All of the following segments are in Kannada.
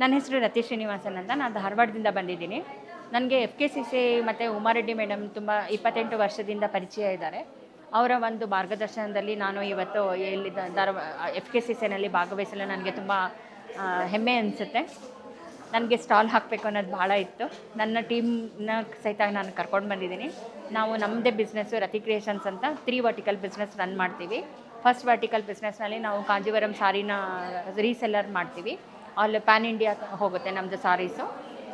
ನನ್ನ ಹೆಸರು ರತಿ ಶ್ರೀನಿವಾಸನ್ ಅಂತ. ನಾನು ಧಾರವಾಡದಿಂದ ಬಂದಿದ್ದೀನಿ. ನನಗೆ ಎಫ್ ಕೆ ಸಿ ಸಿ ಮತ್ತು ಉಮಾರೆಡ್ಡಿ ಮೇಡಮ್ ತುಂಬ ಇಪ್ಪತ್ತೆಂಟು ವರ್ಷದಿಂದ ಪರಿಚಯ ಇದ್ದಾರೆ. ಅವರ ಒಂದು ಮಾರ್ಗದರ್ಶನದಲ್ಲಿ ನಾನು ಇವತ್ತು ಎಲ್ಲಿದ್ದ ಧಾರವಾ ಎಫ್ ಕೆ ಸಿ ಸಿನಲ್ಲಿ ಭಾಗವಹಿಸಲು ನನಗೆ ತುಂಬ ಹೆಮ್ಮೆ ಅನಿಸುತ್ತೆ. ನನಗೆ ಸ್ಟಾಲ್ ಹಾಕಬೇಕು ಅನ್ನೋದು ಭಾಳ ಇತ್ತು. ನನ್ನ ಟೀಮ್ನ ಸಹಿತ ನಾನು ಕರ್ಕೊಂಡು ಬಂದಿದ್ದೀನಿ. ನಾವು ನಮ್ಮದೇ ಬಿಸ್ನೆಸ್ಸು ರತಿ ಕ್ರಿಯೇಷನ್ಸ್ ಅಂತ ತ್ರೀ ವರ್ಟಿಕಲ್ ಬಿಸ್ನೆಸ್ ರನ್ ಮಾಡ್ತೀವಿ. ಫಸ್ಟ್ ವರ್ಟಿಕಲ್ ಬಿಸ್ನೆಸ್ನಲ್ಲಿ ನಾವು ಕಾಂಜೀವರಂ ಸಾರಿನ ರೀಸೆಲ್ಲರ್ ಮಾಡ್ತೀವಿ. ಆಲ್ ಪ್ಯಾನ್ ಇಂಡಿಯಾ ಹೋಗುತ್ತೆ ನಮ್ಮದು ಸಾರೀಸು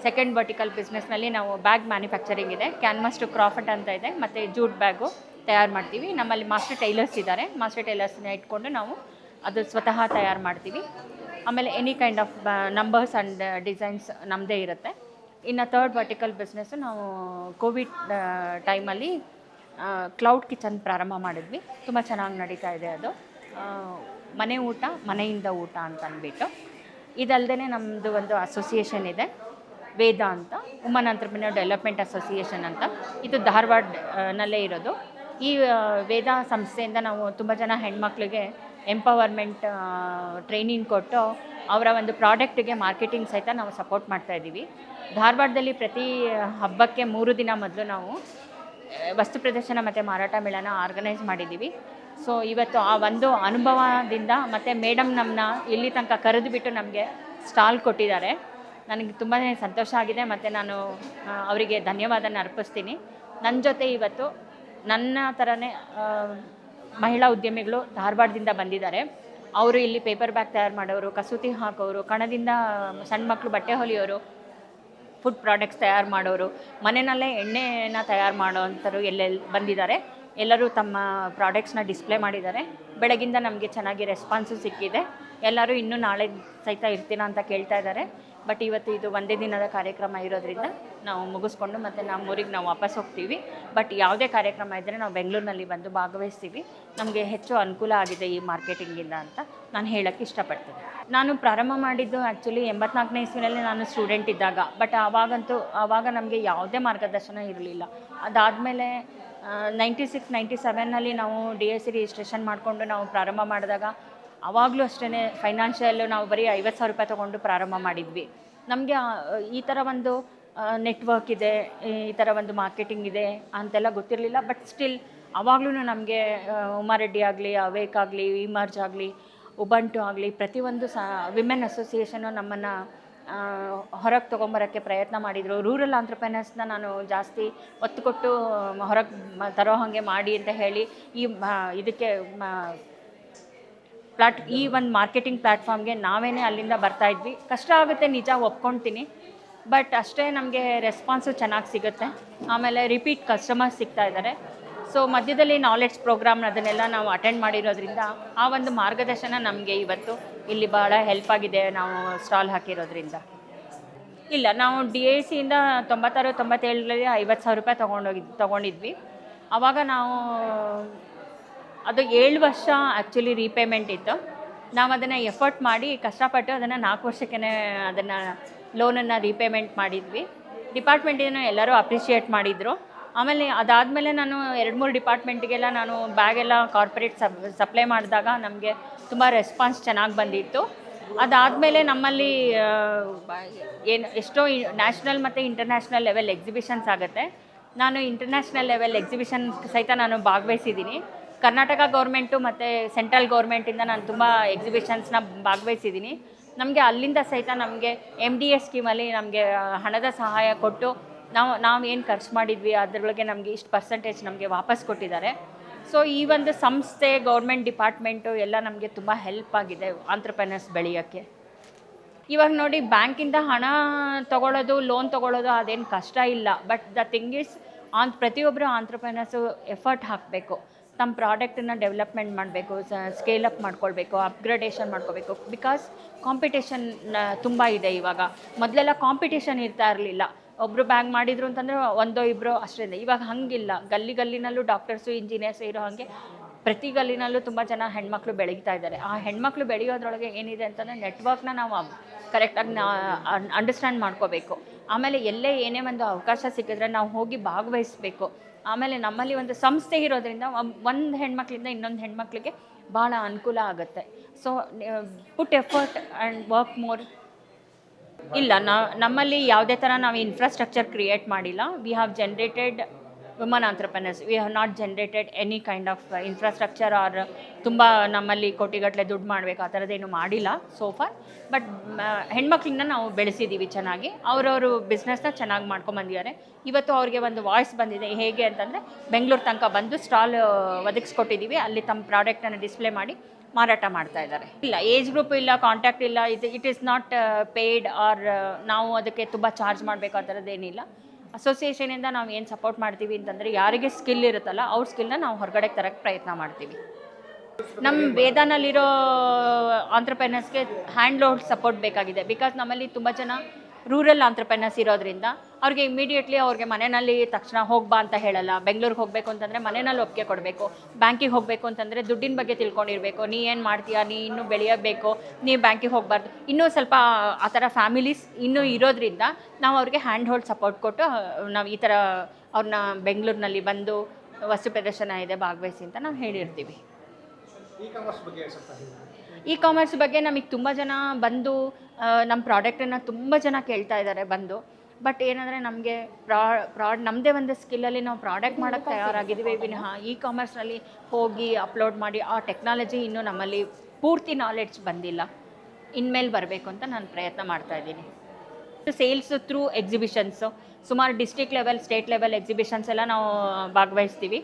ಸೆಕೆಂಡ್ ವರ್ಟಿಕಲ್ ಬಿಸ್ನೆಸ್ನಲ್ಲಿ ನಾವು ಬ್ಯಾಗ್ ಮ್ಯಾನುಫ್ಯಾಕ್ಚರಿಂಗ್ ಇದೆ. ಕ್ಯಾನ್ಮಸ್ ಟು ಕ್ರಾಫಟ್ ಅಂತ ಇದೆ. ಮತ್ತು ಜೂಟ್ ಬ್ಯಾಗು ತಯಾರು ಮಾಡ್ತೀವಿ. ನಮ್ಮಲ್ಲಿ ಮಾಸ್ಟರ್ ಟೈಲರ್ಸ್ ಇದ್ದಾರೆ. ಮಾಸ್ಟರ್ ಟೈಲರ್ಸ್ನ ಇಟ್ಕೊಂಡು ನಾವು ಅದು ಸ್ವತಃ ತಯಾರು ಮಾಡ್ತೀವಿ. ಆಮೇಲೆ any kind of numbers and designs ನಮ್ಮದೇ ಇರುತ್ತೆ. ಇನ್ನು ಥರ್ಡ್ ವರ್ಟಿಕಲ್ ಬಿಸ್ನೆಸ್ಸು ನಾವು ಕೋವಿಡ್ ಟೈಮಲ್ಲಿ ಕ್ಲೌಡ್ ಕಿಚನ್ ಪ್ರಾರಂಭ ಮಾಡಿದ್ವಿ. ತುಂಬ ಚೆನ್ನಾಗಿ ನಡೀತಾ ಇದೆ ಅದು. ಮನೆ ಊಟ ಮನೆಯಿಂದ ಊಟ ಅಂತ ಅಂದ್ಬಿಟ್ಟು. ಇದಲ್ಲದೆ ನಮ್ಮದು ಒಂದು ಅಸೋಸಿಯೇಷನ್ ಇದೆ, ವೇದ ಅಂತ ವುಮನ್ ಅಂಟ್ರಪ್ರಿನರ್ ಡೆವಲಪ್ಮೆಂಟ್ ಅಸೋಸಿಯೇಷನ್ ಅಂತ. ಇದು ಧಾರವಾಡನಲ್ಲೇ ಇರೋದು. ಈ ವೇದ ಸಂಸ್ಥೆಯಿಂದ ನಾವು ತುಂಬ ಜನ ಹೆಣ್ಮಕ್ಳಿಗೆ ಎಂಪವರ್ಮೆಂಟ್ ಟ್ರೈನಿಂಗ್ ಕೊಟ್ಟು ಅವರ ಒಂದು ಪ್ರಾಡಕ್ಟಿಗೆ ಮಾರ್ಕೆಟಿಂಗ್ ಸಹಿತ ನಾವು ಸಪೋರ್ಟ್ ಮಾಡ್ತಾ ಇದ್ದೀವಿ. ಧಾರವಾಡದಲ್ಲಿ ಪ್ರತಿ ಹಬ್ಬಕ್ಕೆ ಮೂರು ದಿನ ಮೊದಲು ನಾವು ವಸ್ತು ಪ್ರದರ್ಶನ ಮತ್ತು ಮಾರಾಟ ಮೇಳನ ಆರ್ಗನೈಸ್ ಮಾಡಿದ್ದೀವಿ. ಸೊ ಇವತ್ತು ಆ ಒಂದು ಅನುಭವದಿಂದ ಮತ್ತು ಮೇಡಮ್ ನಮ್ಮನ್ನ ಇಲ್ಲಿ ತನಕ ಕರೆದು ಬಿಟ್ಟು ನಮಗೆ ಸ್ಟಾಲ್ ಕೊಟ್ಟಿದ್ದಾರೆ. ನನಗೆ ತುಂಬಾ ಸಂತೋಷ ಆಗಿದೆ ಮತ್ತು ನಾನು ಅವರಿಗೆ ಧನ್ಯವಾದನ ಅರ್ಪಿಸ್ತೀನಿ. ನನ್ನ ಜೊತೆ ಇವತ್ತು ನನ್ನ ಥರನೇ ಮಹಿಳಾ ಉದ್ಯಮಿಗಳು ಧಾರವಾಡದಿಂದ ಬಂದಿದ್ದಾರೆ. ಅವರು ಇಲ್ಲಿ ಪೇಪರ್ ಬ್ಯಾಗ್ ತಯಾರು ಮಾಡೋರು, ಕಸೂತಿ ಹಾಕೋರು, ಕಣದಿಂದ ಸಣ್ಣ ಮಕ್ಕಳು ಬಟ್ಟೆ ಹೊಲಿಯೋರು ಫುಡ್ ಪ್ರಾಡಕ್ಟ್ಸ್ ತಯಾರು ಮಾಡೋರು, ಮನೆಯಲ್ಲೇ ಎಣ್ಣೆನ ತಯಾರು ಮಾಡೋವಂಥರು ಎಲ್ಲೆಲ್ಲಿ ಬಂದಿದ್ದಾರೆ. ಎಲ್ಲರೂ ತಮ್ಮ ಪ್ರಾಡಕ್ಟ್ಸ್ನ ಡಿಸ್ಪ್ಲೇ ಮಾಡಿದ್ದಾರೆ. ಬೆಳಗಿಂದ ನಮಗೆ ಚೆನ್ನಾಗಿ ರೆಸ್ಪಾನ್ಸು ಸಿಕ್ಕಿದೆ. ಎಲ್ಲರೂ ಇನ್ನೂ ನಾಳೆ ಸಹಿತ ಇರ್ತೀನ ಅಂತ ಕೇಳ್ತಾ ಇದ್ದಾರೆ. ಬಟ್ ಇವತ್ತು ಇದು ಒಂದೇ ದಿನದ ಕಾರ್ಯಕ್ರಮ ಇರೋದ್ರಿಂದ ನಾವು ಮುಗಿಸ್ಕೊಂಡು ಮತ್ತು ನಮ್ಮೂರಿಗೆ ನಾವು ವಾಪಸ್ ಹೋಗ್ತೀವಿ. ಬಟ್ ಯಾವುದೇ ಕಾರ್ಯಕ್ರಮ ಇದ್ದರೆ ನಾವು ಬೆಂಗಳೂರಿನಲ್ಲಿ ಬಂದು ಭಾಗವಹಿಸ್ತೀವಿ. ನಮಗೆ ಹೆಚ್ಚು ಅನುಕೂಲ ಆಗಿದೆ ಈ ಮಾರ್ಕೆಟಿಂಗಿಂದ ಅಂತ ನಾನು ಹೇಳೋಕ್ಕೆ ಇಷ್ಟಪಡ್ತೀನಿ. ನಾನು ಪ್ರಾರಂಭ ಮಾಡಿದ್ದು ಆ್ಯಕ್ಚುಲಿ ಎಂಬತ್ನಾಲ್ಕನೇ ಇಸ್ವಿನಲ್ಲಿ ನಾನು ಸ್ಟೂಡೆಂಟ್ ಇದ್ದಾಗ. ಬಟ್ ಆವಾಗಂತೂ, ಆವಾಗ ನಮಗೆ ಯಾವುದೇ ಮಾರ್ಗದರ್ಶನ ಇರಲಿಲ್ಲ. ಅದಾದಮೇಲೆ ನೈಂಟಿ ಸಿಕ್ಸ್ ನೈಂಟಿ ಸೆವೆನ್ನಲ್ಲಿ ನಾವು ಡಿ ಎಸ್ ಸಿ ರಿಜಿಸ್ಟ್ರೇಷನ್ ಮಾಡಿಕೊಂಡು ನಾವು ಪ್ರಾರಂಭ ಮಾಡಿದಾಗ ಆವಾಗಲೂ ಅಷ್ಟೇ ಫೈನಾನ್ಷಿಯಲ್ಲು ನಾವು ಬರೀ ಐವತ್ತು ಸಾವಿರ ರೂಪಾಯಿ ತೊಗೊಂಡು ಪ್ರಾರಂಭ ಮಾಡಿದ್ವಿ. ನಮಗೆ ಈ ಥರ ಒಂದು ನೆಟ್ವರ್ಕ್ ಇದೆ, ಈ ಥರ ಒಂದು ಮಾರ್ಕೆಟಿಂಗ್ ಇದೆ ಅಂತೆಲ್ಲ ಗೊತ್ತಿರಲಿಲ್ಲ. ಬಟ್ ಸ್ಟಿಲ್ ಆವಾಗಲೂ ನಮಗೆ ಉಮಾರೆಡ್ಡಿ ಆಗಲಿ, ಅವೇಕ್ ಆಗಲಿ, ವಿಮರ್ಜ್ ಆಗಲಿ, ಉಬಂಟು ಆಗಲಿ, ಪ್ರತಿಯೊಂದು ಸಹ ವಿಮೆನ್ ಅಸೋಸಿಯೇಷನು ನಮ್ಮನ್ನು ಹೊರಗೆ ತೊಗೊಂಬರೋಕ್ಕೆ ಪ್ರಯತ್ನ ಮಾಡಿದರು. ರೂರಲ್ ಆಂಟ್ರಪ್ರೆನರ್ಸ್ನ ನಾನು ಜಾಸ್ತಿ ಒತ್ತು ಕೊಟ್ಟು ಹೊರಗೆ ತರೋ ಹಾಗೆ ಮಾಡಿ ಅಂತ ಹೇಳಿ ಈ ಇದಕ್ಕೆ ಪ್ಲಾಟ್, ಈ ಒಂದು ಮಾರ್ಕೆಟಿಂಗ್ ಪ್ಲ್ಯಾಟ್ಫಾರ್ಮ್ಗೆ ನಾವೇನೇ ಅಲ್ಲಿಂದ ಬರ್ತಾ ಇದ್ವಿ. ಕಷ್ಟ ಆಗುತ್ತೆ, ನಿಜ ಒಪ್ಕೊತೀನಿ. ಬಟ್ ಅಷ್ಟೇ ನಮಗೆ ರೆಸ್ಪಾನ್ಸು ಚೆನ್ನಾಗಿ ಸಿಗುತ್ತೆ. ಆಮೇಲೆ ರಿಪೀಟ್ ಕಸ್ಟಮರ್ಸ್ ಸಿಗ್ತಾ ಇದ್ದಾರೆ ಸೊ ಮಧ್ಯದಲ್ಲಿ ನಾಲೆಡ್ಜ್ ಪ್ರೋಗ್ರಾಮ್ ಅದನ್ನೆಲ್ಲ ನಾವು ಅಟೆಂಡ್ ಮಾಡಿರೋದ್ರಿಂದ ಆ ಒಂದು ಮಾರ್ಗದರ್ಶನ ನಮಗೆ ಇವತ್ತು ಇಲ್ಲಿ ಭಾಳ ಹೆಲ್ಪ್ ಆಗಿದೆ ನಾವು ಸ್ಟಾಲ್ ಹಾಕಿರೋದ್ರಿಂದ. ಇಲ್ಲ, ನಾವು ಡಿ ಎ ಸಿಯಿಂದ ತೊಂಬತ್ತಾರು, ತೊಂಬತ್ತೇಳರಲ್ಲಿ ಐವತ್ತು ಸಾವಿರ ರೂಪಾಯಿ ತೊಗೊಂಡೋಗಿ, ತೊಗೊಂಡಿದ್ವಿ. ಆವಾಗ ನಾವು ಅದು ಏಳು ವರ್ಷ ಆ್ಯಕ್ಚುಲಿ ರೀಪೇಮೆಂಟ್ ಇತ್ತು. ನಾವು ಅದನ್ನು ಎಫರ್ಟ್ ಮಾಡಿ ಕಷ್ಟಪಟ್ಟು ಅದನ್ನು ನಾಲ್ಕು ವರ್ಷಕ್ಕೇ ಅದನ್ನು ಲೋನನ್ನು ರೀಪೇಮೆಂಟ್ ಮಾಡಿದ್ವಿ. ಡಿಪಾರ್ಟ್ಮೆಂಟಿನ ಎಲ್ಲರೂ ಅಪ್ರಿಷಿಯೇಟ್ ಮಾಡಿದರು. ಆಮೇಲೆ ಅದಾದಮೇಲೆ ನಾನು ಎರಡು ಮೂರು ಡಿಪಾರ್ಟ್ಮೆಂಟ್ಗೆಲ್ಲ ನಾನು ಬ್ಯಾಗೆಲ್ಲ ಕಾರ್ಪೊರೇಟ್ ಸಪ್ ಸಪ್ಲೈ ಮಾಡಿದಾಗ ನಮಗೆ ತುಂಬ ರೆಸ್ಪಾನ್ಸ್ ಚೆನ್ನಾಗಿ ಬಂದಿತ್ತು. ಅದಾದಮೇಲೆ ನಮ್ಮಲ್ಲಿ ಏನು, ಎಷ್ಟೋ ನ್ಯಾಷನಲ್ ಮತ್ತು ಇಂಟರ್ನ್ಯಾಷನಲ್ ಲೆವೆಲ್ ಎಕ್ಸಿಬಿಷನ್ಸ್ ಆಗುತ್ತೆ. ನಾನು ಇಂಟರ್ನ್ಯಾಷನಲ್ ಲೆವೆಲ್ ಎಕ್ಸಿಬಿಷನ್ ಸಹಿತ ನಾನು ಭಾಗವಹಿಸಿದ್ದೀನಿ. ಕರ್ನಾಟಕ ಗೌರ್ಮೆಂಟು ಮತ್ತು ಸೆಂಟ್ರಲ್ ಗೌರ್ಮೆಂಟಿಂದ ನಾನು ತುಂಬ ಎಕ್ಸಿಬಿಷನ್ಸ್ನ ಭಾಗವಹಿಸಿದ್ದೀನಿ. ನಮಗೆ ಅಲ್ಲಿಂದ ಸಹಿತ ನಮಗೆ ಎಂ ಡಿ ಎ ಸ್ಕೀಮಲ್ಲಿ ನಮಗೆ ಹಣದ ಸಹಾಯ ಕೊಟ್ಟು ನಾವು ನಾವು ಏನು ಖರ್ಚು ಮಾಡಿದ್ವಿ ಅದರೊಳಗೆ ನಮಗೆ ಇಷ್ಟು ಪರ್ಸೆಂಟೇಜ್ ನಮಗೆ ವಾಪಸ್ ಕೊಟ್ಟಿದ್ದಾರೆ. ಸೊ ಈ ಒಂದು ಸಂಸ್ಥೆ, ಗೌರ್ಮೆಂಟ್ ಡಿಪಾರ್ಟ್ಮೆಂಟು ಎಲ್ಲ ನಮಗೆ ತುಂಬ ಹೆಲ್ಪ್ ಆಗಿದೆ ಆಂಟ್ರಪ್ರನರ್ಸ್ ಬೆಳೆಯೋಕ್ಕೆ. ಇವಾಗ ನೋಡಿ, ಬ್ಯಾಂಕಿಂದ ಹಣ ತಗೊಳ್ಳೋದು ಲೋನ್ ತಗೊಳ್ಳೋದು ಅದೇನು ಕಷ್ಟ ಇಲ್ಲ. But the thing is on ಪ್ರತಿಯೊಬ್ಬರು ಆಂಟ್ರಪ್ರನರ್ಸು ಎಫರ್ಟ್ ಹಾಕಬೇಕು. ತಮ್ಮ ಪ್ರಾಡಕ್ಟನ್ನು ಡೆವಲಪ್ಮೆಂಟ್ ಮಾಡಬೇಕು ಸ್ಕೇಲ್ ಅಪ್ ಮಾಡ್ಕೊಳ್ಬೇಕು ಅಪ್ಗ್ರೇಡೇಷನ್ ಮಾಡ್ಕೋಬೇಕು ಬಿಕಾಸ್ ಕಾಂಪಿಟೇಷನ್ ತುಂಬ ಇದೆ ಇವಾಗ. ಮೊದಲೆಲ್ಲ ಕಾಂಪಿಟೇಷನ್ ಇರ್ತಾ ಇರಲಿಲ್ಲ. ಒಬ್ಬರು ಬ್ಯಾಂಕ್ ಮಾಡಿದ್ರು ಅಂತಂದರೆ ಒಂದೋ ಇಬ್ಬರು ಅಷ್ಟೇ ಇವಾಗ ಹಂಗಿಲ್ಲ. ಗಲ್ಲಿ ಗಲ್ಲಿನಲ್ಲೂ ಡಾಕ್ಟರ್ಸು ಇಂಜಿನಿಯರ್ಸು ಇರೋ ಹಾಗೆ ಪ್ರತಿ ಗಲ್ಲಿನಲ್ಲೂ ತುಂಬ ಜನ ಹೆಣ್ಮಕ್ಳು ಬೆಳೀತಾ ಇದ್ದಾರೆ. ಆ ಹೆಣ್ಮಕ್ಳು ಬೆಳೆಯೋದ್ರೊಳಗೆ ಏನಿದೆ ಅಂತಂದರೆ ನೆಟ್ವರ್ಕ್ನ ನಾವು ಕರೆಕ್ಟಾಗಿ ನಾ ಅಂಡರ್ಸ್ಟ್ಯಾಂಡ್ ಮಾಡ್ಕೋಬೇಕು. ಆಮೇಲೆ ಎಲ್ಲೇ ಏನೇ ಒಂದು ಅವಕಾಶ ಸಿಕ್ಕಿದ್ರೆ ನಾವು ಹೋಗಿ ಭಾಗವಹಿಸಬೇಕು. ಆಮೇಲೆ ನಮ್ಮಲ್ಲಿ ಒಂದು ಸಂಸ್ಥೆ ಇರೋದ್ರಿಂದ ಒಂದು ಹೆಣ್ಮಕ್ಳಿಂದ ಇನ್ನೊಂದು ಹೆಣ್ಮಕ್ಳಿಗೆ ಭಾಳ ಅನುಕೂಲ ಆಗುತ್ತೆ. So put effort and work more ಇಲ್ಲ ನಮ್ಮಲ್ಲಿ ಯಾವುದೇ ಥರ ನಾವು ಇನ್ಫ್ರಾಸ್ಟ್ರಕ್ಚರ್ ಕ್ರಿಯೇಟ್ ಮಾಡಿಲ್ಲ. We have generated woman entrepreneurs we have not generated any kind of infrastructure or ತುಂಬ ನಮ್ಮಲ್ಲಿ ಕೋಟಿಗಟ್ಟಲೆ ದುಡ್ಡು ಮಾಡಬೇಕು, ಆ ಥರದ್ದೇನು ಮಾಡಿಲ್ಲ ಸೋಫಾರ್ ಬಟ್ ಹೆಣ್ಮಕ್ಳನ್ನ ನಾವು ಬೆಳೆಸಿದ್ದೀವಿ ಚೆನ್ನಾಗಿ. ಅವರವರು ಬಿಸ್ನೆಸ್ನ ಚೆನ್ನಾಗಿ ಮಾಡ್ಕೊಂಬಂದಿದ್ದಾರೆ ಇವತ್ತು ಅವ್ರಿಗೆ ಒಂದು ವಾಯ್ಸ್ ಬಂದಿದೆ, ಹೇಗೆ ಅಂತಂದರೆ ಬೆಂಗಳೂರು ತನಕ ಬಂದು ಸ್ಟಾಲ್ ಒದಗಿಸ್ಕೊಟ್ಟಿದ್ದೀವಿ ಅಲ್ಲಿ ತಮ್ಮ ಪ್ರಾಡಕ್ಟನ್ನು ಡಿಸ್ಪ್ಲೇ ಮಾಡಿ ಮಾರಾಟ ಮಾಡ್ತಾ ಇದ್ದಾರೆ. ಇಲ್ಲ ಏಜ್ ಗ್ರೂಪ್ ಇಲ್ಲ ಕಾಂಟ್ಯಾಕ್ಟ್ ಇಲ್ಲ, ಇದು it is not paid or ನಾವು ಅದಕ್ಕೆ ತುಂಬ ಚಾರ್ಜ್ ಮಾಡಬೇಕು ಆ ಥರದ್ದೇನಿಲ್ಲ ಅಸೋಸಿಯೇಷನಿಂದ ನಾವು ಏನು ಸಪೋರ್ಟ್ ಮಾಡ್ತೀವಿ ಅಂತಂದರೆ ಯಾರಿಗೆ ಸ್ಕಿಲ್ ಇರುತ್ತಲ್ಲ ಅವ್ರ ಸ್ಕಿಲ್ನ ನಾವು ಹೊರಗಡೆ ತರಕ್ಕೆ ಪ್ರಯತ್ನ ಮಾಡ್ತೀವಿ. ನಮ್ಮ ವೇದಾನಲ್ಲಿರೋ ಆಂಟ್ರಪ್ರೈನರ್ಸ್ಗೆ ಹ್ಯಾಂಡ್ ಲೋಡ್ ಸಪೋರ್ಟ್ ಬೇಕಾಗಿದೆ. ಬಿಕಾಸ್ ನಮ್ಮಲ್ಲಿ ತುಂಬ ಜನ ರೂರಲ್ ಆಂಟ್ರಪ್ರೆನರ್ಸ್ ಇರೋದ್ರಿಂದ ಅವ್ರಿಗೆ ಇಮಿಡಿಯೇಟ್ಲಿ ಅವ್ರಿಗೆ ಮನೆಯಲ್ಲಿ ತಕ್ಷಣ ಹೋಗ್ಬಾ ಅಂತ ಹೇಳಲ್ಲ. ಬೆಂಗಳೂರಿಗೆ ಹೋಗಬೇಕು ಅಂತಂದರೆ ಮನೆಯಲ್ಲಿ ಒಪ್ಪಿಗೆ ಕೊಡಬೇಕು. ಬ್ಯಾಂಕಿಗೆ ಹೋಗಬೇಕು ಅಂತಂದರೆ ದುಡ್ಡಿನ ಬಗ್ಗೆ ತಿಳ್ಕೊಂಡಿರಬೇಕು. ನೀ ಏನು ಮಾಡ್ತೀಯಾ? ನೀ ಇನ್ನೂ ಬೆಳೆಯಬೇಕು. ನೀ ಬ್ಯಾಂಕಿಗೆ ಹೋಗಬಾರ್ದು. ಇನ್ನೂ ಸ್ವಲ್ಪ ಆ ಥರ ಫ್ಯಾಮಿಲೀಸ್ ಇನ್ನೂ ಇರೋದ್ರಿಂದ ನಾವು ಅವ್ರಿಗೆ ಹ್ಯಾಂಡ್ ಹೋಲ್ಡ್ ಸಪೋರ್ಟ್ ಕೊಟ್ಟು, ನಾವು ಈ ಥರ ಅವ್ರನ್ನ ಬೆಂಗಳೂರಿನಲ್ಲಿ ಬಂದು ವಸ್ತು ಪ್ರದರ್ಶನ ಇದೆ, ಭಾಗವಹಿಸಿ ಅಂತ ನಾವು ಹೇಳಿರ್ತೀವಿ. ಇ ಕಾಮರ್ಸ್ ಬಗ್ಗೆ ಸ್ವಲ್ಪ ಹೇಳಿ. ಇ ಕಾಮರ್ಸ್ ಬಗ್ಗೆ ನಮಗೆ ತುಂಬ ಜನ ಬಂದು ನಮ್ಮ ಪ್ರಾಡಕ್ಟನ್ನು ತುಂಬ ಜನ ಕೇಳ್ತಾ ಇದ್ದಾರೆ ಬಂದು. ಬಟ್ ಏನಂದರೆ ನಮಗೆ ಪ್ರಾ ಪ್ರಾಡ್ ನಮ್ಮದೇ ಒಂದು ಸ್ಕಿಲ್ಲಲ್ಲಿ ನಾವು ಪ್ರಾಡಕ್ಟ್ ಮಾಡೋಕ್ಕೆ ತಯಾರಾಗಿದ್ದೀವಿ ವಿನಃ ಇ ಕಾಮರ್ಸ್ನಲ್ಲಿ ಹೋಗಿ ಅಪ್ಲೋಡ್ ಮಾಡಿ ಆ ಟೆಕ್ನಾಲಜಿ ಇನ್ನೂ ನಮ್ಮಲ್ಲಿ ಪೂರ್ತಿ ನಾಲೆಡ್ಜ್ ಬಂದಿಲ್ಲ. ಇನ್ಮೇಲೆ ಬರಬೇಕು ಅಂತ ನಾನು ಪ್ರಯತ್ನ ಮಾಡ್ತಾ ಇದ್ದೀನಿ. ಸೇಲ್ಸ್ ಥ್ರೂ ಎಕ್ಸಿಬಿಷನ್ಸು ಸುಮಾರು district level state level exhibitions ಎಲ್ಲ ನಾವು ಭಾಗವಹಿಸ್ತೀವಿ.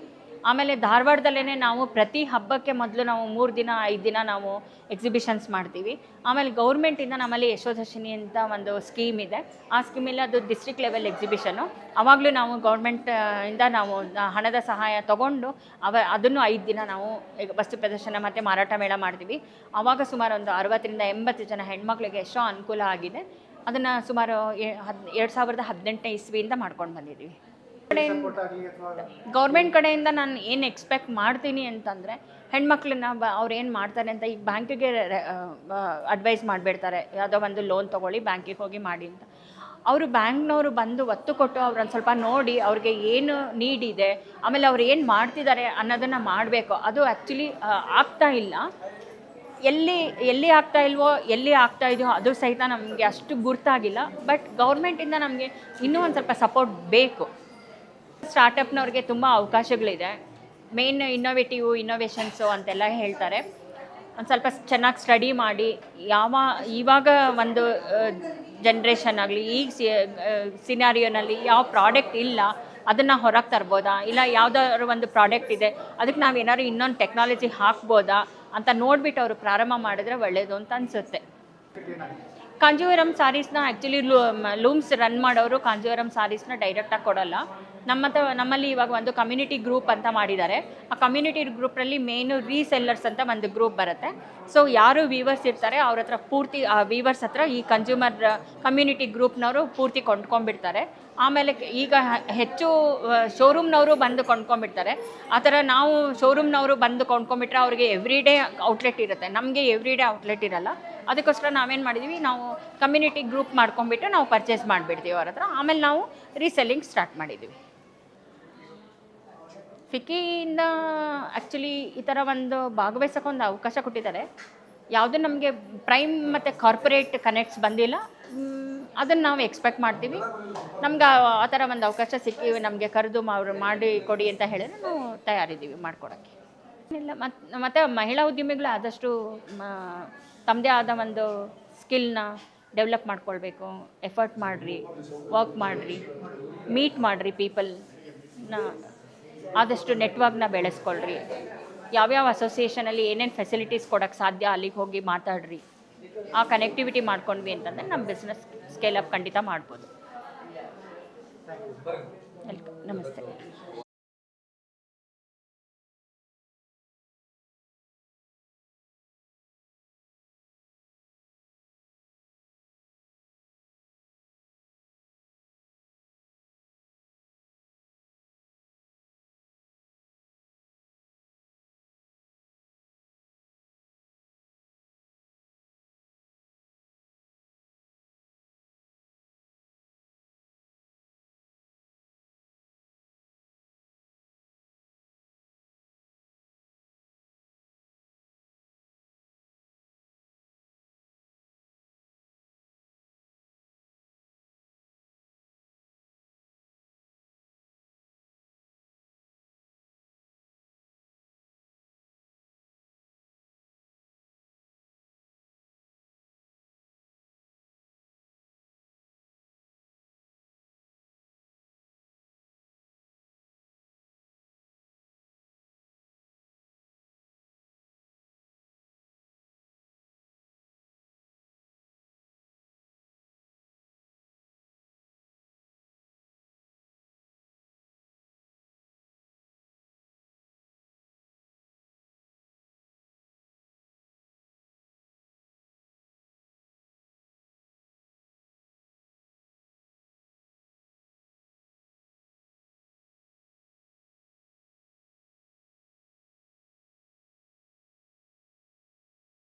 ಆಮೇಲೆ ಧಾರವಾಡದಲ್ಲೇ ನಾವು ಪ್ರತಿ ಹಬ್ಬಕ್ಕೆ ಮೊದಲು ನಾವು ಮೂರು ದಿನ, ಐದು ದಿನ ನಾವು ಎಕ್ಸಿಬಿಷನ್ಸ್ ಮಾಡ್ತೀವಿ. ಆಮೇಲೆ ಗೌರ್ಮೆಂಟಿಂದ ನಮ್ಮಲ್ಲಿ ಯಶೋದರ್ಶಿನಿ ಅಂತ ಒಂದು ಸ್ಕೀಮ್ ಇದೆ. ಆ ಸ್ಕೀಮಲ್ಲಿ ಅದು ಡಿಸ್ಟ್ರಿಕ್ಟ್ ಲೆವೆಲ್ ಎಕ್ಸಿಬಿಷನು ಆವಾಗಲೂ ನಾವು ಗೌರ್ಮೆಂಟ್ ಇಂದ ನಾವು ಹಣದ ಸಹಾಯ ತಗೊಂಡು ಅವ, ಅದನ್ನು ಐದು ದಿನ ನಾವು ವಸ್ತು ಪ್ರದರ್ಶನ ಮತ್ತು ಮಾರಾಟ ಮೇಳ ಮಾಡ್ತೀವಿ. ಆವಾಗ ಸುಮಾರು ಒಂದು ಅರವತ್ತರಿಂದ ಎಂಬತ್ತು ಜನ ಹೆಣ್ಮಕ್ಳಿಗೆ ಎಷ್ಟೋ ಅನುಕೂಲ ಆಗಿದೆ. ಅದನ್ನು ಸುಮಾರು ಎರಡು ಸಾವಿರದ ಹದಿನೆಂಟನೇ ಇಸ್ವಿಯಿಂದ ಮಾಡ್ಕೊಂಡು ಬಂದಿದ್ದೀವಿ. ಗೌರ್ಮೆಂಟ್ ಕಡೆಯಿಂದ ನಾನು ಏನು ಎಕ್ಸ್ಪೆಕ್ಟ್ ಮಾಡ್ತೀನಿ ಅಂತಂದರೆ ಹೆಣ್ಮಕ್ಳನ್ನ ಬ ಅವ್ರು ಏನು ಮಾಡ್ತಾರೆ ಅಂತ ಈಗ ಬ್ಯಾಂಕಿಗೆ ಅಡ್ವೈಸ್ ಮಾಡಿಬಿಡ್ತಾರೆ. ಯಾವುದೋ ಒಂದು ಲೋನ್ ತೊಗೊಳ್ಳಿ ಬ್ಯಾಂಕಿಗೆ ಹೋಗಿ ಮಾಡಿ ಅಂತ. ಅವರು ಬ್ಯಾಂಕ್ನವರು ಬಂದು ಒತ್ತು ಕೊಟ್ಟು ಅವ್ರನ್ನ ಸ್ವಲ್ಪ ನೋಡಿ ಅವ್ರಿಗೆ ಏನು ನೀಡಿದೆ ಇದೆ ಆಮೇಲೆ ಅವ್ರು ಏನು ಮಾಡ್ತಿದ್ದಾರೆ ಅನ್ನೋದನ್ನು ಮಾಡಬೇಕು. ಅದು ಆ್ಯಕ್ಚುಲಿ ಆಗ್ತಾ ಇಲ್ಲ. ಎಲ್ಲಿ ಎಲ್ಲಿ ಆಗ್ತಾ ಇಲ್ವೋ ಎಲ್ಲಿ ಆಗ್ತಾ ಇದೆಯೋ ಅದು ಸಹಿತ ನಮಗೆ ಅಷ್ಟು ಗುರ್ತಾಗಿಲ್ಲ. ಬಟ್ ಗೌರ್ಮೆಂಟಿಂದ ನಮಗೆ ಇನ್ನೂ ಒಂದು ಸ್ವಲ್ಪ ಸಪೋರ್ಟ್ ಬೇಕು. ಸ್ಟಾರ್ಟಪ್ನವ್ರಿಗೆ ತುಂಬ ಅವಕಾಶಗಳಿದೆ. ಮೇನ್ ಇನ್ನೋವೇಟಿವ್ ಇನ್ನೋವೇಷನ್ಸು ಅಂತೆಲ್ಲ ಹೇಳ್ತಾರೆ. ಒಂದು ಸ್ವಲ್ಪ ಚೆನ್ನಾಗಿ ಸ್ಟಡಿ ಮಾಡಿ, ಯಾವ, ಇವಾಗ ಒಂದು ಜನ್ರೇಷನ್ ಆಗಲಿ, ಈಗ ಸಿನಾರಿಯೋನಲ್ಲಿ ಯಾವ ಪ್ರಾಡಕ್ಟ್ ಇಲ್ಲ, ಅದನ್ನು ಹೊರಗೆ ತರ್ಬೋದಾ? ಇಲ್ಲ ಯಾವುದಾದ್ರು ಒಂದು ಪ್ರಾಡಕ್ಟ್ ಇದೆ ಅದಕ್ಕೆ ನಾವು ಏನಾದ್ರು ಇನ್ನೊಂದು ಟೆಕ್ನಾಲಜಿ ಹಾಕ್ಬೋದಾ? ಅಂತ ನೋಡಿಬಿಟ್ಟು ಅವರು ಪ್ರಾರಂಭ ಮಾಡಿದ್ರೆ ಒಳ್ಳೆಯದು ಅಂತ ಅನಿಸುತ್ತೆ. ಕಾಂಜೀವರಂ ಸಾರೀಸ್ನ ಆ್ಯಕ್ಚುಲಿ ಲೂಮ್ಸ್ ರನ್ ಮಾಡೋರು ಕಾಂಜೀವರಂ ಸಾರೀಸ್ನ ಡೈರೆಕ್ಟಾಗಿ ಕೊಡಲ್ಲ. ನಮ್ಮ ನಮ್ಮಲ್ಲಿ ಇವಾಗ ಒಂದು ಕಮ್ಯುನಿಟಿ ಗ್ರೂಪ್ ಅಂತ ಮಾಡಿದ್ದಾರೆ. ಆ ಕಮ್ಯುನಿಟಿ ಗ್ರೂಪ್ನಲ್ಲಿ ಮೇನು ರೀಸೆಲ್ಲರ್ಸ್ ಅಂತ ಒಂದು ಗ್ರೂಪ್ ಬರುತ್ತೆ. ಸೊ ಯಾರು ವೀವರ್ಸ್ ಇರ್ತಾರೆ, ಅವ್ರ ಹತ್ರ ಪೂರ್ತಿ ವೀವರ್ಸ್ ಹತ್ರ ಈ ಕನ್ಸ್ಯೂಮರ್ ಕಮ್ಯುನಿಟಿ ಗ್ರೂಪ್ನವರು ಪೂರ್ತಿ ಕೊಂಡ್ಕೊಂಡ್ಬಿಡ್ತಾರೆ. ಆಮೇಲೆ ಈಗ ಹೆಚ್ಚು ಶೋರೂಮ್ನವರು ಬಂದು ಕೊಂಡ್ಕೊಂಡ್ಬಿಡ್ತಾರೆ. ಆ ಥರ ನಾವು ಶೋರೂಮ್ನವರು ಬಂದು ಕೊಂಡ್ಕೊಂಡ್ಬಿಟ್ರೆ ಅವ್ರಿಗೆ ಎವ್ರಿ ಡೇ ಔಟ್ಲೆಟ್ ಇರುತ್ತೆ. ನಮಗೆ ಎವ್ರಿ ಡೇ ಔಟ್ಲೆಟ್ ಇರಲ್ಲ. ಅದಕ್ಕೋಸ್ಕರ ನಾವೇನು ಮಾಡಿದ್ವಿ, ನಾವು ಕಮ್ಯುನಿಟಿ ಗ್ರೂಪ್ ಮಾಡ್ಕೊಂಡ್ಬಿಟ್ಟು ನಾವು ಪರ್ಚೇಸ್ ಮಾಡಿಬಿಡ್ತೀವಿ ಅವ್ರ ಹತ್ರ. ಆಮೇಲೆ ನಾವು ರೀಸೆಲ್ಲಿಂಗ್ ಸ್ಟಾರ್ಟ್ ಮಾಡಿದ್ದೀವಿ ಫಿಕಿಯಿಂದ ಆ್ಯಕ್ಚುಲಿ ಈ ಥರ ಒಂದು ಭಾಗವಹಿಸೋಕೆ ಅವಕಾಶ ಕೊಟ್ಟಿದ್ದಾರೆ. ಯಾವುದು ನಮಗೆ ಪ್ರೈಮ್ ಮತ್ತು ಕಾರ್ಪೊರೇಟ್ ಕನೆಕ್ಟ್ಸ್ ಬಂದಿಲ್ಲ. ಅದನ್ನು ನಾವು ಎಕ್ಸ್ಪೆಕ್ಟ್ ಮಾಡ್ತೀವಿ. ನಮ್ಗೆ ಆ- ಥರ ಒಂದು ಅವಕಾಶ ಸಿಕ್ಕಿ ನಮಗೆ ಕರೆದು ಮಾಡಿ ಕೊಡಿ ಅಂತ ಹೇಳಿದ್ರೆ ನಾವು ತಯಾರಿದ್ದೀವಿ ಮಾಡ್ಕೊಡೋಕ್ಕೆ. ಇಲ್ಲ ಮತ್ತು ಮತ್ತು ಮಹಿಳಾ ಉದ್ಯಮಿಗಳು ಆದಷ್ಟು ತಮ್ಮದೇ ಆದ ಒಂದು ಸ್ಕಿಲ್ನ ಡೆವಲಪ್ ಮಾಡ್ಕೊಳ್ಬೇಕು. ಎಫರ್ಟ್ ಮಾಡಿರಿ ವರ್ಕ್ ಮಾಡಿರಿ ಮೀಟ್ ಮಾಡಿರಿ ಪೀಪಲ್ನ ಆದಷ್ಟು ನೆಟ್ವರ್ಕ್ನ ಬೆಳೆಸ್ಕೊಳ್ರಿ. ಯಾವ್ಯಾವ ಅಸೋಸಿಯೇಷನಲ್ಲಿ ಏನೇನು ಫೆಸಿಲಿಟೀಸ್ ಕೊಡೋಕ್ಕೆ ಸಾಧ್ಯ ಅಲ್ಲಿಗೆ ಹೋಗಿ ಮಾತಾಡ್ರಿ. ಆ ಕನೆಕ್ಟಿವಿಟಿ ಮಾಡ್ಕೊಂಡ್ವಿ ಅಂತಂದರೆ ನಮ್ಮ ಬಿಸ್ನೆಸ್ ಸ್ಕೇಲ್ ಅಪ್ ಖಂಡಿತ ಮಾಡ್ಬೋದು. ವೆಲ್ಕಮ್ ನಮಸ್ತೆ.